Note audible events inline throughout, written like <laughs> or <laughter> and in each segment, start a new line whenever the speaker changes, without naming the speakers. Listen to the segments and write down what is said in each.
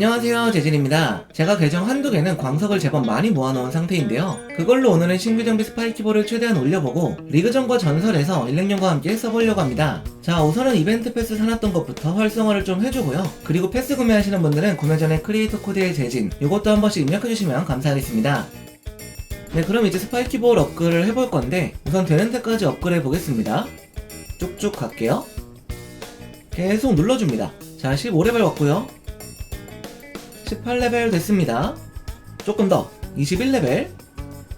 안녕하세요 재진입니다. 제가 계정 한두 개는 광석을 제법 많이 모아놓은 상태인데요. 그걸로 오늘은 신규 정비 스파이키볼을 최대한 올려보고 리그전과 전설에서 일렉년과 함께 써보려고 합니다. 자 우선은 이벤트 패스 사놨던 것부터 활성화를 좀 해주고요. 그리고 패스 구매하시는 분들은 구매 전에 크리에이터 코드의 재진 이것도 한 번씩 입력해주시면 감사하겠습니다. 네 그럼 이제 스파이키볼 업글을 해볼 건데 우선 되는 데까지 업글 해보겠습니다. 쭉쭉 갈게요. 계속 눌러줍니다. 자 15레벨 왔고요 18레벨 됐습니다. 조금 더. 21레벨.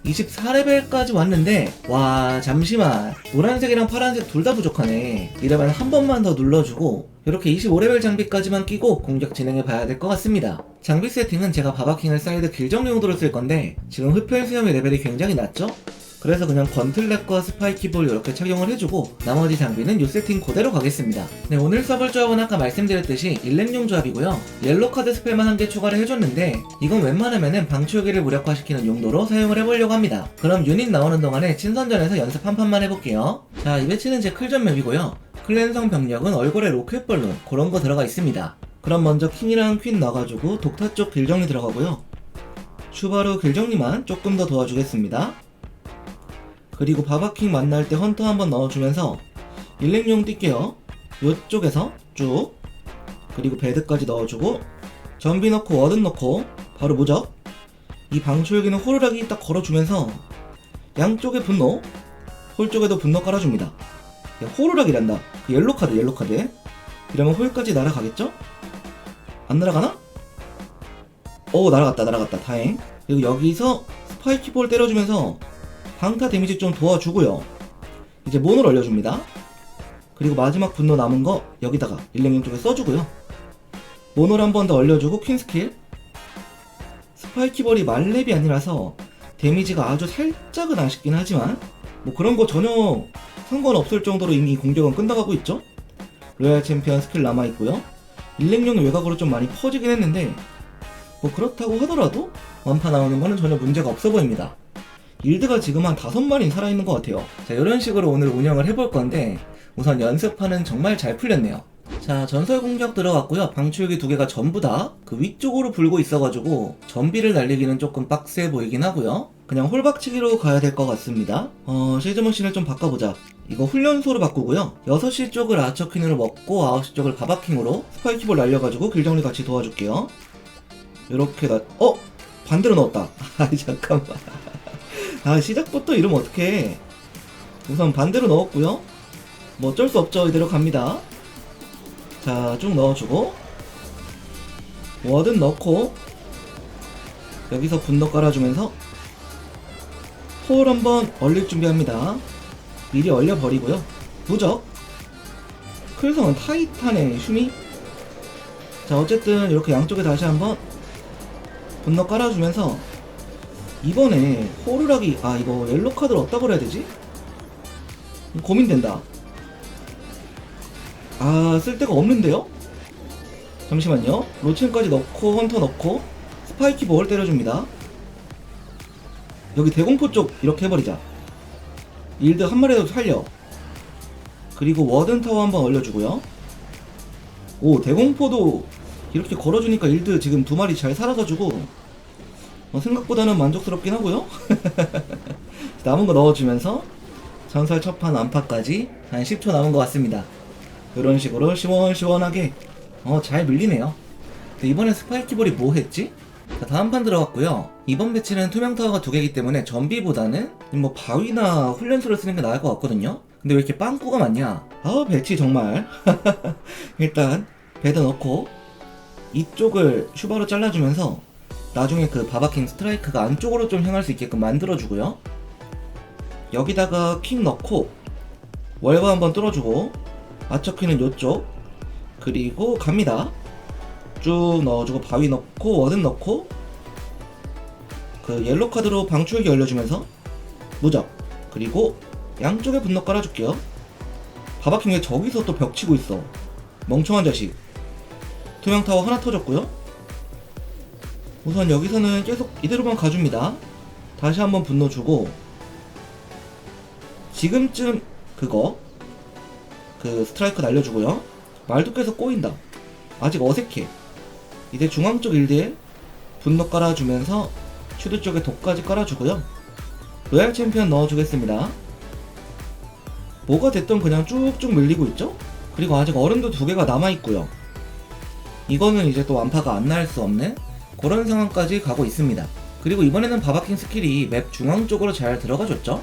24레벨까지 왔는데 와 잠시만. 노란색이랑 파란색 둘 다 부족하네. 이러면 한 번만 더 눌러주고 이렇게 25레벨 장비까지만 끼고 공격 진행해 봐야 될 것 같습니다. 장비 세팅은 제가 바바킹을 사이드 길정 용도로 쓸 건데 지금 흡혈 수염의 레벨이 굉장히 낮죠? 그래서 그냥 건틀렛과 스파이키볼 이렇게 착용을 해주고 나머지 장비는 요 세팅 그대로 가겠습니다. 네 오늘 써볼 조합은 아까 말씀드렸듯이 일렉용 조합이고요. 옐로 카드 스펠만 한 개 추가를 해줬는데 이건 웬만하면은 방치호기를 무력화시키는 용도로 사용을 해보려고 합니다. 그럼 유닛 나오는 동안에 친선전에서 연습 한 판만 해볼게요. 자 이 배치는 제 클전 맵이고요. 클랜성 병력은 얼굴에 로켓 벌룬 그런 거 들어가 있습니다. 그럼 먼저 킹이랑 퀸 넣어가지고 독타 쪽 길정리 들어가고요. 추바로 길정리만 조금 더 도와주겠습니다. 그리고 바바킹 만날 때 헌터 한번 넣어주면서 일렉용 뛸게요. 요쪽에서 쭉 그리고 베드까지 넣어주고 전비 넣고 워든 넣고 바로 무적 이 방출기는 호루라기 딱 걸어주면서 양쪽에 분노 홀 쪽에도 분노 깔아줍니다. 야, 호루라기란다. 그 옐로 카드 옐로 카드 이러면 홀까지 날아가겠죠? 안 날아가나? 오 날아갔다 날아갔다 다행 그리고 여기서 스파이키볼 때려주면서 방타 데미지 좀 도와주고요. 이제 몬을 올려줍니다. 그리고 마지막 분노 남은 거 여기다가 일렉용 쪽에 써주고요. 몬을 한 번 더 올려주고 퀸 스킬. 스파이키볼이 말렙이 아니라서 데미지가 아주 살짝은 아쉽긴 하지만 뭐 그런 거 전혀 상관없을 정도로 이미 공격은 끝나가고 있죠. 로얄 챔피언 스킬 남아있고요. 일렉용의 외곽으로 좀 많이 퍼지긴 했는데 뭐 그렇다고 하더라도 완파 나오는 거는 전혀 문제가 없어 보입니다. 일드가 지금 한 다섯 마리 살아있는 것 같아요. 자, 이런 식으로 오늘 운영을 해볼 건데, 우선 연습판은 정말 잘 풀렸네요. 자, 전설 공격 들어갔고요. 방출기 두 개가 전부 다 그 위쪽으로 불고 있어가지고, 전비를 날리기는 조금 빡세 보이긴 하고요. 그냥 홀박치기로 가야 될 것 같습니다. 어, 쉐이즈머신을 좀 바꿔보자. 이거 훈련소로 바꾸고요. 6시 쪽을 아처퀸으로 먹고 9시 쪽을 바바킹으로 스파이키볼 날려가지고 길정리 같이 도와줄게요. 이렇게 나, 어? 반대로 넣었다. <laughs> 아, 잠깐만. 아 시작부터 이러면 어떡해? 우선 반대로 넣었고요. 뭐 어쩔 수 없죠. 이대로 갑니다. 자 쭉 넣어주고. 워든 넣고 여기서 분노 깔아주면서 홀 한번 얼릴 준비합니다. 미리 얼려버리고요. 무적. 클성은 타이탄의 슈미 자 어쨌든 이렇게 양쪽에 다시 한번 분노 깔아주면서 이번에 호루라기 아 이거 옐로 카드를 어디다 버려야 되지? 고민된다. 아 쓸데가 없는데요? 잠시만요. 로첸까지 넣고 헌터 넣고 스파이키 볼 때려줍니다. 여기 대공포 쪽 이렇게 해버리자. 일드 한 마리라도 살려. 그리고 워든 타워 한번 올려주고요. 오 대공포도 이렇게 걸어주니까 일드 지금 두 마리 잘 살아가지고 어, 생각보다는 만족스럽긴 하고요. <laughs> 남은 거 넣어주면서 전설 첫판 안파까지 한 10초 남은 것 같습니다. 이런 식으로 시원시원하게 어, 잘 밀리네요. 이번에 스파이키볼이 뭐 했지? 자, 다음 판 들어갔고요. 이번 배치는 투명 타워가 두 개이기 때문에 전비보다는 뭐 바위나 훈련소를 쓰는 게 나을 것 같거든요. 근데 왜 이렇게 빵꾸가 많냐? 아 배치 정말. <laughs> 일단 배드 넣고 이쪽을 슈바로 잘라주면서 나중에 그 바바킹 스트라이크가 안쪽으로 좀 향할 수 있게끔 만들어주고요. 여기다가 킹 넣고 월바 한번 뚫어주고 아처키는 요쪽 그리고 갑니다. 쭉 넣어주고 바위 넣고 워든 넣고 그 옐로 카드로 방출기 올려주면서 무적 그리고 양쪽에 분노 깔아줄게요. 바바킹 왜 저기서 또 벽 치고 있어? 멍청한 자식. 투명 타워 하나 터졌고요. 우선 여기서는 계속 이대로만 가줍니다. 다시 한번 분노 주고 지금쯤 그거 그 스트라이크 날려주고요. 말도 계속 꼬인다. 아직 어색해. 이제 중앙 쪽 일드에 분노 깔아주면서 슈드 쪽에 독까지 깔아주고요. 로얄 챔피언 넣어주겠습니다. 뭐가 됐든 그냥 쭉쭉 밀리고 있죠? 그리고 아직 얼음도 두 개가 남아있고요. 이거는 이제 또 완파가 안 날 수 없는 그런 상황까지 가고 있습니다. 그리고 이번에는 바바킹 스킬이 맵 중앙 쪽으로 잘 들어가줬죠?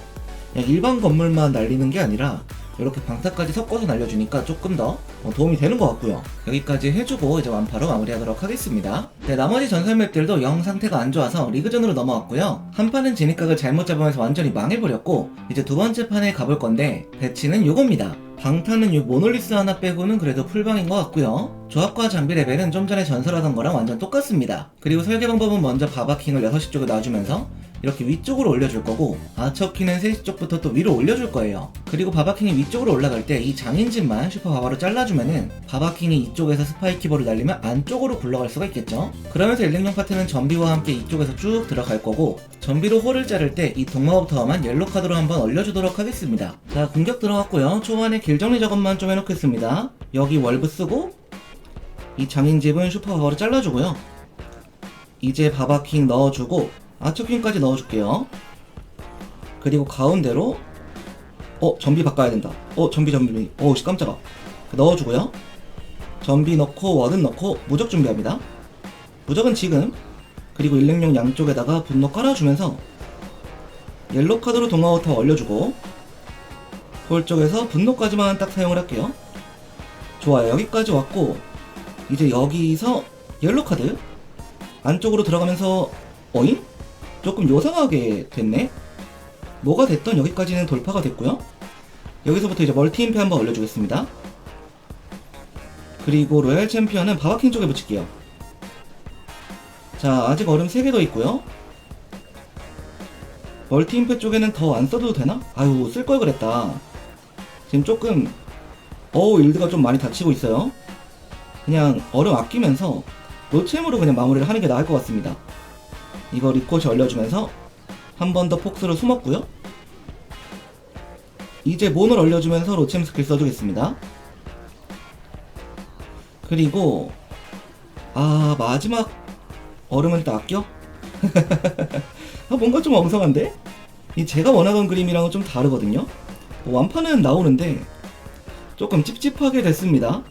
그냥 일반 건물만 날리는 게 아니라 이렇게 방타까지 섞어서 날려주니까 조금 더 어, 도움이 되는 것 같고요. 여기까지 해주고 이제 완파로 마무리하도록 하겠습니다. 네, 나머지 전설 맵들도 영 상태가 안 좋아서 리그전으로 넘어왔고요. 한 판은 진입각을 잘못 잡으면서 완전히 망해버렸고 이제 두 번째 판에 가볼 건데 배치는 요겁니다. 방타는 요 모놀리스 하나 빼고는 그래도 풀방인 것 같고요. 조합과 장비 레벨은 좀 전에 전설하던 거랑 완전 똑같습니다. 그리고 설계 방법은 먼저 바바킹을 6시 쪽에 놔주면서 이렇게 위쪽으로 올려줄 거고 아처키는 3시 쪽부터 또 위로 올려줄 거예요. 그리고 바바킹이 위쪽으로 올라갈 때 이 장인진만 슈퍼 바바로 잘라주면은 바바킹이 이쪽에서 스파이키볼을 날리면 안쪽으로 굴러갈 수가 있겠죠. 그러면서 일렉용 파트는 전비와 함께 이쪽에서 쭉 들어갈 거고 전비로 홀을 자를 때 이 동마법 타워만 옐로 카드로 한번 올려주도록 하겠습니다. 자 공격 들어갔고요. 초반에 길 정리 작업만 좀 해놓겠습니다. 여기 월브 쓰고 이 장인집은 슈퍼 바바로 잘라주고요. 이제 바바킹 넣어주고 아처킹까지 넣어줄게요. 그리고 가운데로 어 전비 바꿔야 된다. 어 전비 전비 어 씨, 깜짝아 넣어주고요. 전비 넣고 워든 넣고 무적 준비합니다. 무적은 지금 그리고 일렉용 양쪽에다가 분노 깔아주면서 옐로 카드로 동화오타 올려주고 홀 쪽에서 분노까지만 딱 사용을 할게요. 좋아요 여기까지 왔고 이제 여기서 옐로 카드 안쪽으로 들어가면서 어잉? 조금 요상하게 됐네? 뭐가 됐던 여기까지는 돌파가 됐고요. 여기서부터 이제 멀티 임페 한번 올려주겠습니다. 그리고 로얄 챔피언은 바바킹 쪽에 붙일게요. 자, 아직 얼음 3개 더 있고요. 멀티 임페 쪽에는 더 안 써도 되나? 아유, 쓸 걸 그랬다. 지금 조금, 어우, 일드가 좀 많이 다치고 있어요. 그냥 얼음 아끼면서 노챔으로 그냥 마무리를 하는 게 나을 것 같습니다. 이거 리코시 올려주면서 한 번 더 폭스로 숨었고요. 이제 몬을 올려주면서 로챔 스킬 써주겠습니다. 그리고 아 마지막 얼음은 또 아껴? <laughs> 아 뭔가 좀 엉성한데? 이 제가 원하던 그림이랑은 좀 다르거든요. 뭐 완판은 나오는데 조금 찝찝하게 됐습니다.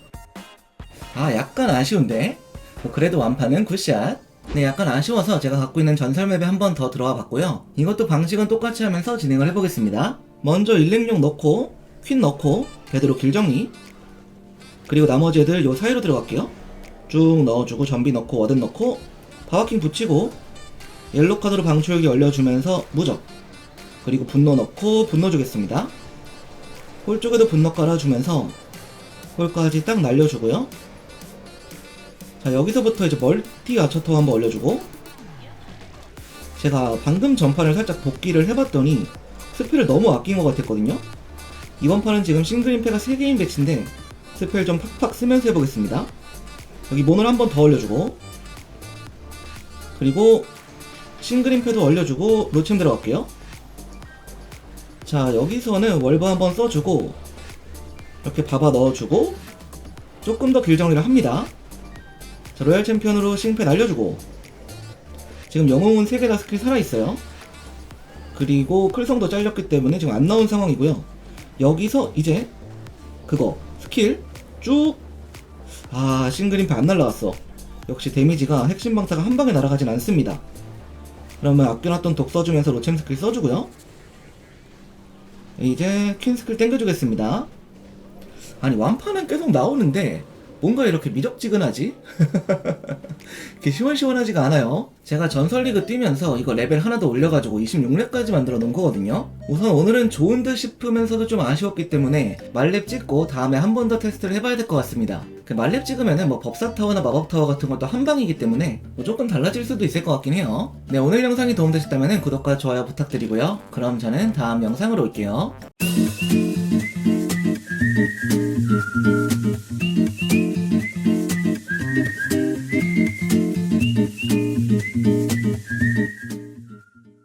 아 약간 아쉬운데? 뭐 그래도 완판은 굿샷. 네, 약간 아쉬워서 제가 갖고 있는 전설 맵에 한 번 더 들어와 봤고요. 이것도 방식은 똑같이 하면서 진행을 해보겠습니다. 먼저 일렉용 넣고, 퀸 넣고, 베드로 길 정리. 그리고 나머지 애들 요 사이로 들어갈게요. 쭉 넣어주고, 전비 넣고, 워든 넣고, 바바킹 붙이고, 옐로 카드로 방초역이 올려주면서 무적. 그리고 분노 넣고, 분노 주겠습니다. 홀 쪽에도 분노 깔아주면서, 홀까지 딱 날려주고요. 자 여기서부터 이제 멀티 아처터 한번 올려주고. 제가 방금 전판을 살짝 복귀를 해봤더니 스펠을 너무 아낀 것 같았거든요. 이번 판은 지금 싱글 임페가 3개인 배치인데 스펠 좀 팍팍 쓰면서 해보겠습니다. 여기 몬을 한번 더 올려주고. 그리고 싱글 임페도 올려주고 로챔 들어갈게요. 자 여기서는 월브 한번 써주고 이렇게 바바 넣어주고 조금 더 길 정리를 합니다 자, 로얄 챔피언으로 싱패 날려주고 지금 영웅은 3개 다 스킬 살아있어요. 그리고 클성도 잘렸기 때문에 지금 안 나온 상황이고요. 여기서 이제 그거 스킬 쭉 아 싱글임패 안 날라왔어. 역시 데미지가 핵심 방사가 한 방에 날아가진 않습니다. 그러면 아껴놨던 독 써주면서 로챔 스킬 써주고요. 이제 퀸 스킬 땡겨주겠습니다. 아니 완판은 계속 나오는데 뭔가 이렇게 미적지근하지? <laughs> 이렇게 시원시원하지가 않아요. 제가 전설리그 뛰면서 이거 레벨 하나 더 올려가지고 26렙까지 만들어 놓은 거거든요. 우선 오늘은 좋은 듯 싶으면서도 좀 아쉬웠기 때문에 말렙 찍고 다음에 한 번 더 테스트를 해봐야 될 것 같습니다. 그 말렙 찍으면은 뭐 법사타워나 마법타워 같은 것도 한 방이기 때문에 뭐 조금 달라질 수도 있을 것 같긴 해요. 네, 오늘 영상이 도움되셨다면 구독과 좋아요 부탁드리고요. 그럼 저는 다음 영상으로 올게요.